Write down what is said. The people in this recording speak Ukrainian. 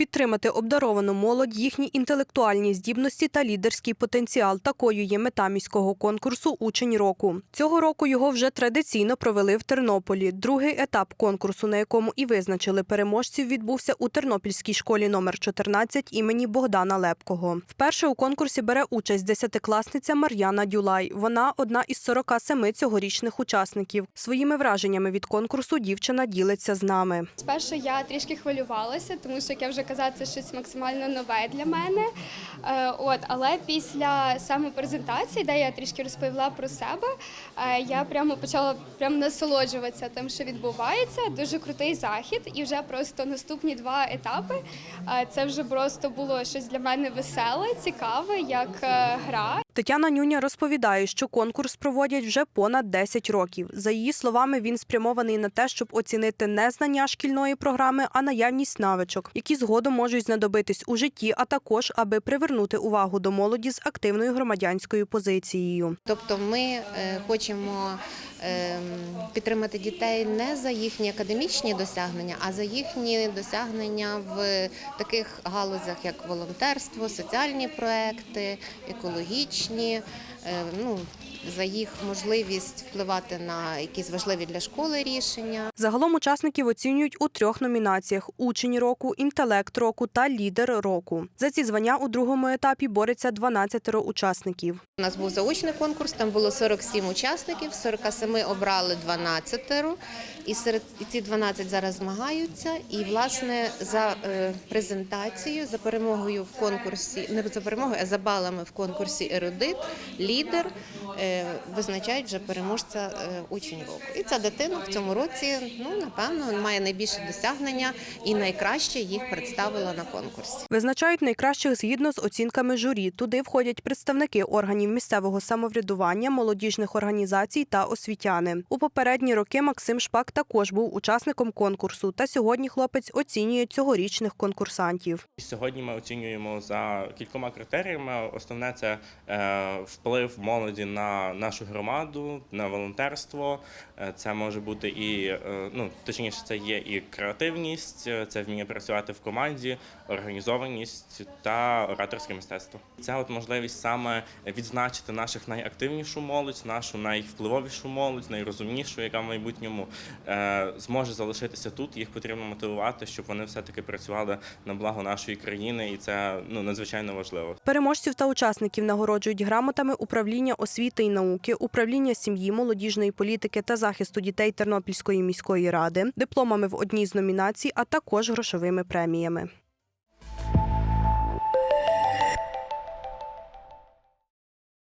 Підтримати обдаровану молодь, їхні інтелектуальні здібності та лідерський потенціал. Такою є мета міського конкурсу Учень року. Цього року його вже традиційно провели в Тернополі. Другий етап конкурсу, на якому і визначили переможців, відбувся у Тернопільській школі номер 14 імені Богдана Лепкого. Вперше у конкурсі бере участь десятикласниця Мар'яна Дюлай. Вона одна із 47 цьогорічних учасників. Своїми враженнями від конкурсу дівчина ділиться з нами. Спершу я трішки хвилювалася, тому що як я вже це щось максимально нове для мене. Е, От, але після саме презентації, де я трішки розповіла про себе, е, я прямо почала прямо насолоджуватися тим, що відбувається. Дуже крутий захід, і вже просто наступні два етапи. е, Це вже просто було щось для мене веселе, цікаве, як гра. Тетяна Нюня розповідає, що конкурс проводять вже понад 10 років. За її словами, він спрямований на те, щоб оцінити не знання шкільної програми, а наявність навичок, які згодом можуть знадобитись у житті, а також аби привернути увагу до молоді з активною громадянською позицією. Тобто ми е, хочемо ем, підтримати дітей не за їхні академічні досягнення, а за їхні досягнення в таких галузях, як волонтерство, соціальні проекти, екологічні, е, ну, за їх можливість впливати на якісь важливі для школи рішення. Загалом учасників оцінюють у трьох номінаціях: учень року, інтелект року та лідер року. За ці звання у другому етапі бореться 12 учасників. У нас був заочний конкурс, там було 47 учасників, з 47 обрали 12, і серед і ці 12 зараз змагаються. І власне за е, презентацією, за перемогою в конкурсі, не за перемогою, а за балами в конкурсі ерудит, лідер е, визначають вже переможця е, учень року. І ця дитина в цьому році, ну напевно, має найбільше досягнення і найкраще їх представила на конкурсі. Визначають найкращих згідно з оцінками журі. Туди входять представники органів місцевого самоврядування, молодіжних організацій та освітяни. У попередні роки Максим Шпак також був учасником конкурсу. Та сьогодні хлопець оцінює цьогорічних конкурсантів. Сьогодні ми оцінюємо за кількома критеріями. Основне це е, вплив молоді на нашу громаду, на волонтерство. Е, Це може бути і е, ну точніше, це є і креативність, е, це вміння працювати в команді, організованість та ораторське мистецтво. Це от можливість саме відзначити наших найактивнішу молодь, нашу найвпливовішу молодь, найрозумнішу, яка в майбутньому е, зможе залишитися тут. Їх потрібно мотивувати, щоб вони все таки працювали на благо нашої країни, і це ну надзвичайно важливо. Переможців та учасників нагороджують грамотами управління освіти і науки, управління сім'ї, молодіжної політики та захисту дітей Тернопільської міської ради, дипломами в одній з номінацій, а також грошовими преміями.